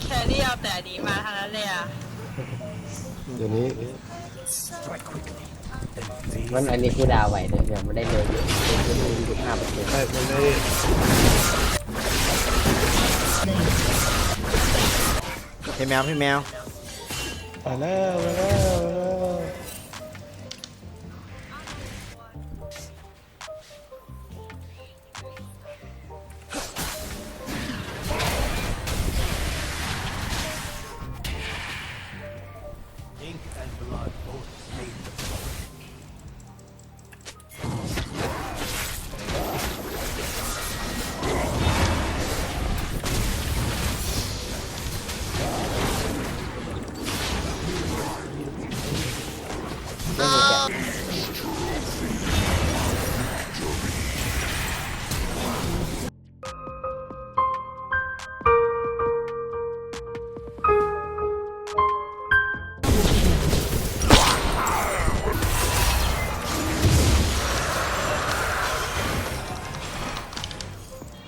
แครี่เอาแต่ดีมาทางนั้นเลยอะเดี๋ยวนี้มันอันนี้กูดาวไหวเลยเดี๋ยวมันได้เลยอยู่อยู่ห้าเปอร์เซ็นต์ใช่มันได้พี่แมวพี่แมว ไปแล้วไปแล้ว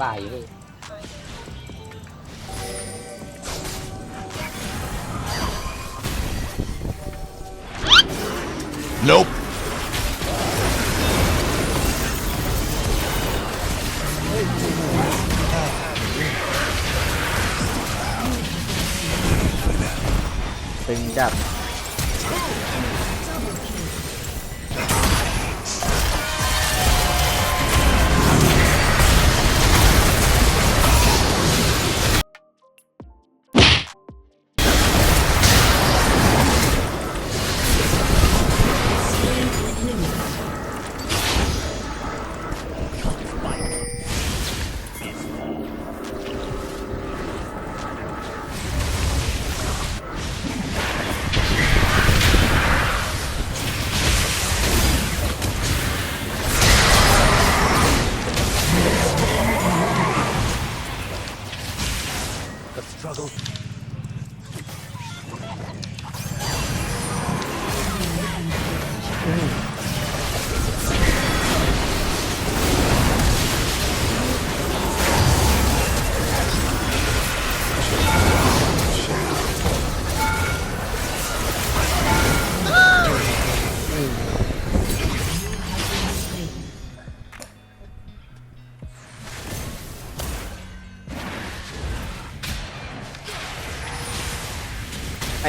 ปแล้วป่าอยู่นี่ตึงจัด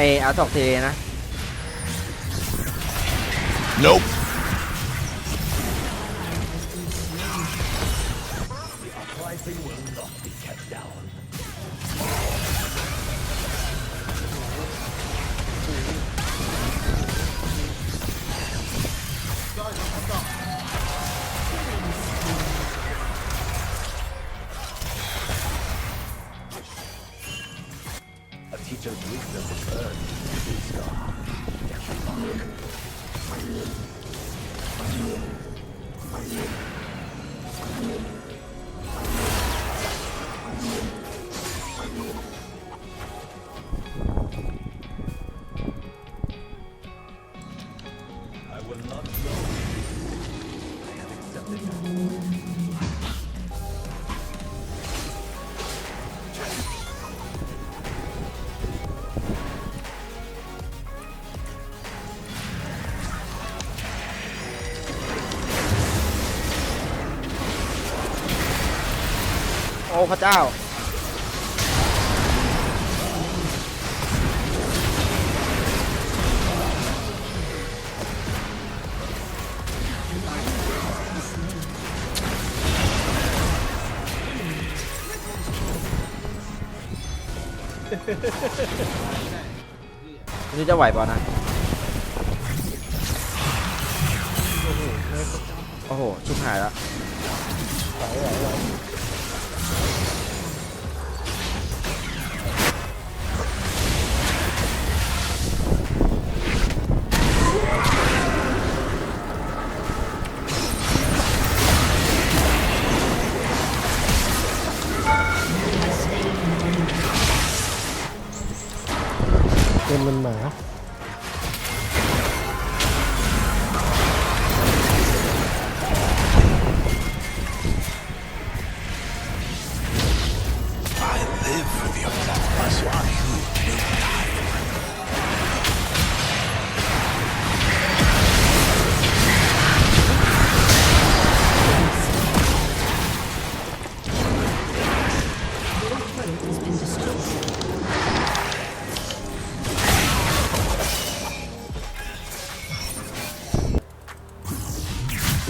ไอเอาตอกเทนะ Nope. โอ้พระเจ้า นี่จะไหวเปล่านะ โอ้โห ชุบหายแล้ว ไหวไหวไหว มันหมา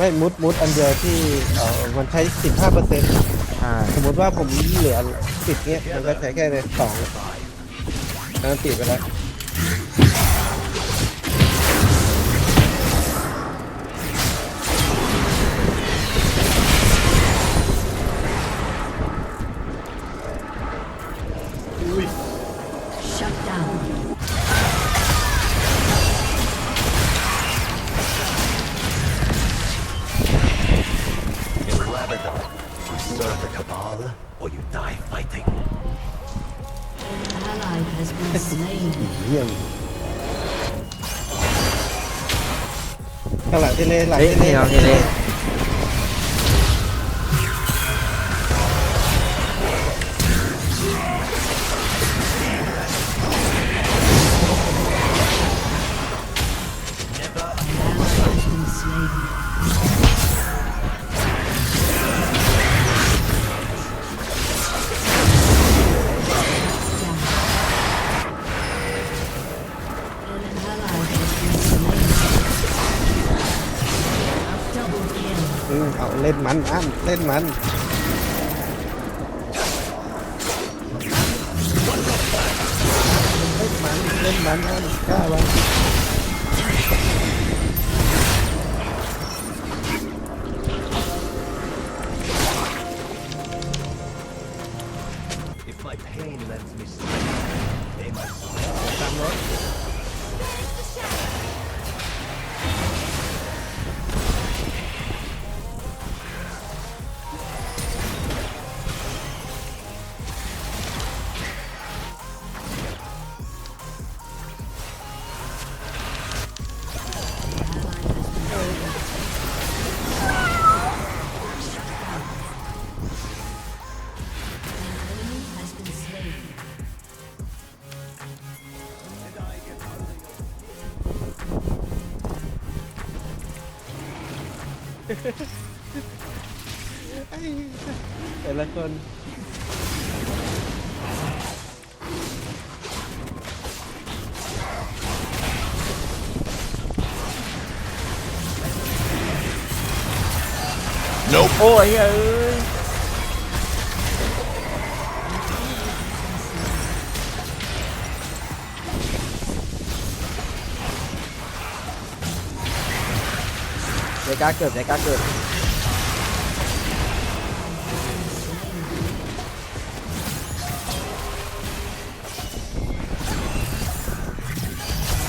ไม่มุดมุดอันเดียวที่เออมันใช้สิบห้าเปอร์เซ็นต์ใช่สมมติว่าผมเหลือสิบเนี้ยมันก็ใช้แค่ในสองแล้วติดไปแล้ว ข้างหลังเทเลหลังเฮ้ยเทเลนี่เราเทเล มันอันเล่นมันเล่นมันเล่นมันอันกล้าวะ แต่ละคนโอ้ยเอ้ย เดก้าเกิดเดก้าเกิด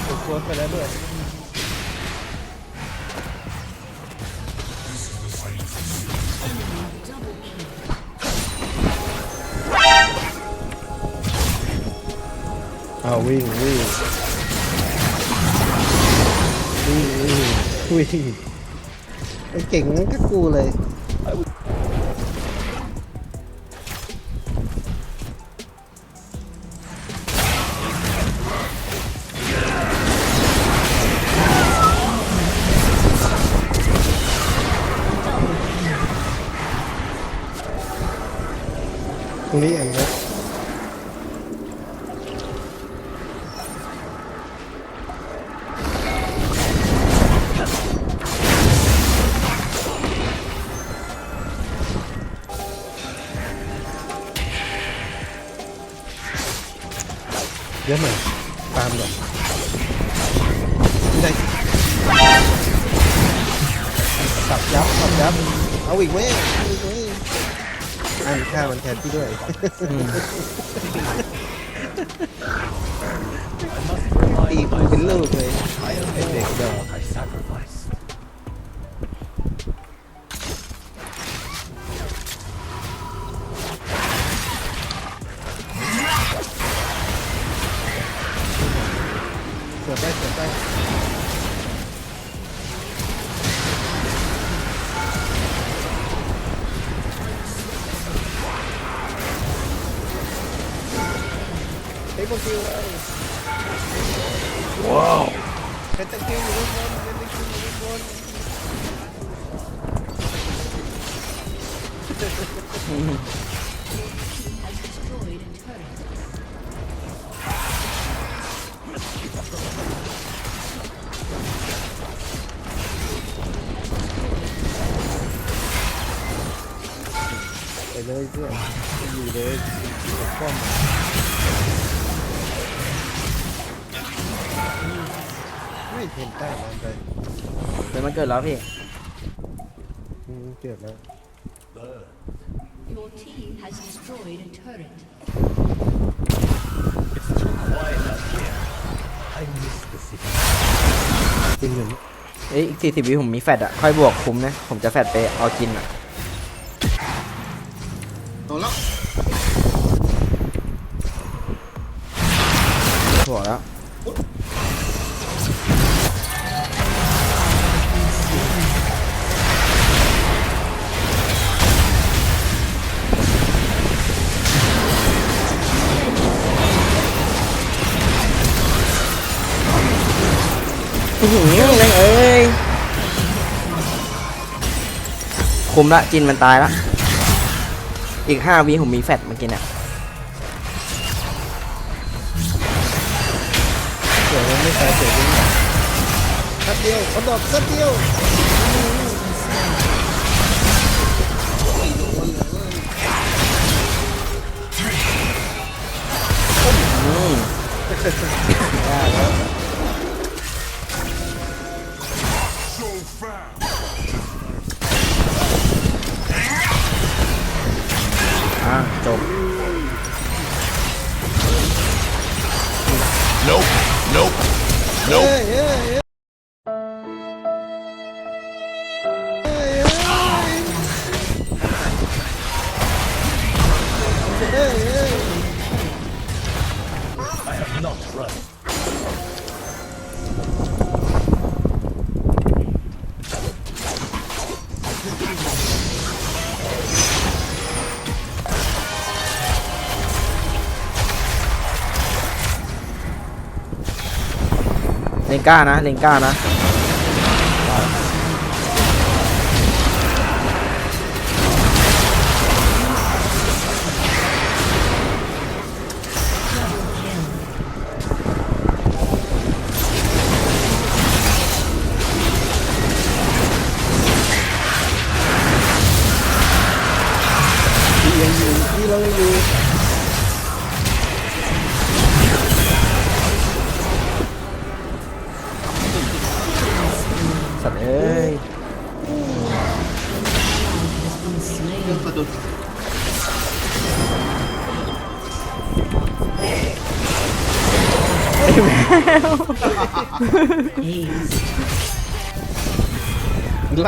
ถูกโพสต์ไปแล้วด้วยเอาวิ่งวิ่งวิ่งวิ่งวิ่ง ไอ้เก่งงั้นก็กูเลยตรงนี้อันนี้ย ตามหน่อยไม่ได้สับยับสับยับเอาอีกเว้ยเอาอีกเว้ยอันฆ่ามันแทนพี่ด้วย ตีกูเป็นลูกเลยไอเด็กดอก เสือไปเสือไปเฮ้ยพวกคิวเลยว้าวเป็นตะคิวอยู่ข้างบน เลยเพื่อนอยู่เลยปกป้องไม่เห็นใต้มันไปเดี๋ยวมันเกิดแล้วพี่ อืมเกิดแล้ว Your team has destroyed a turret. It's too quiet out here. I miss the city. จริงเหรอเอ้ยอีกสี่สิบวิผมมีแฟดอะค่อยบวกคุ้มนะ ผมจะแฟดไปเอากินอะ หัวแล้วอื้อหือแม่งเอ้ยคุมละจินมันตายละ อีกห้าวิผมมีแฟดเมื่อกี้เนี่ย ไม่ตายเสียงมันสัดเดียวเขาดอกสัดเดียวอะจบ Nope. Nope. เฮ้ยเเลงก้านะเลงก้านะ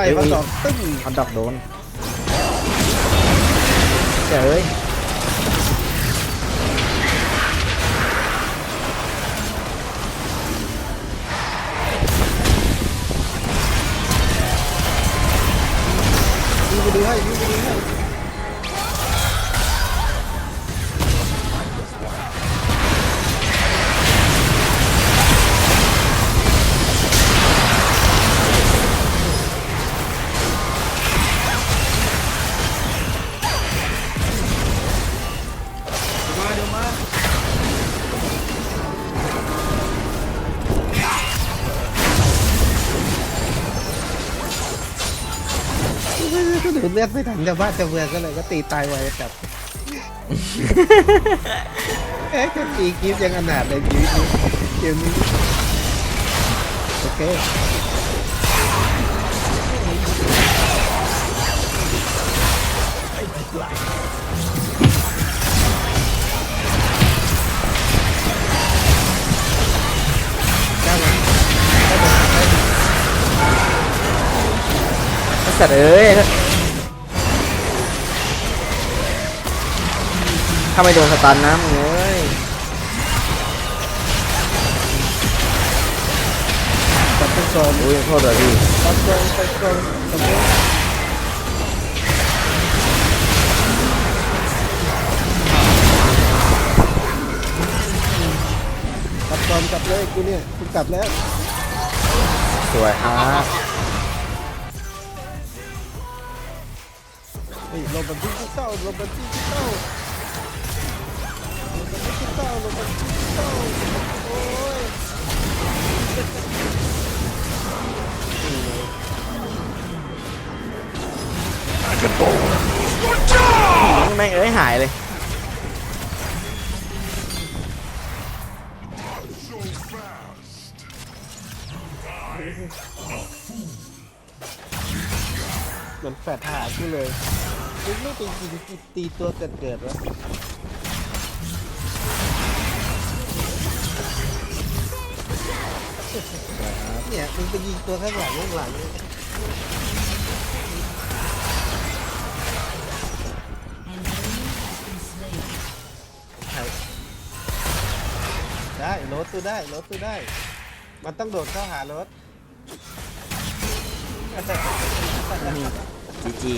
ไล่มาดอกตึ้งฮอตดอกโดนเจ๋ยยิงไปดูให้ยิงไปดูให้ เลือดไม่ทันจะบ้านจะเมืองก็เลยก็ตีตายไวจัดเอ๊ะแค่ตีกิฟยังอนาถเลยชีวิตนี้เกมนี้โอเคสัตว์เอ้ย ถ้าไม่โดนสตันนะมึงเอ้ยตัดไปก่อนอุ้ยโทษเลยพี่ตัดก่อนตัดก่อนตัดก่อนก่อนกลับเลยกูเนี่ยกูกลับแล้วสวยครับเฮ้ยลงบันทึกที่เต้าลงบันทึกที่เต้าลง บันเต้าลงบันโอ้ยแม่งเอ้ยหายเลยมันแฝดหากูเลยมึงไม่ไปกิงตีตัวเกิดเกิดๆวะ เนี่ยมึงไปยิงตัวข้างหลังข้างหลังเนี่ยได้รถตู้ได้รถตู้ได้ มันต้องโดดเข้าหารถจีจี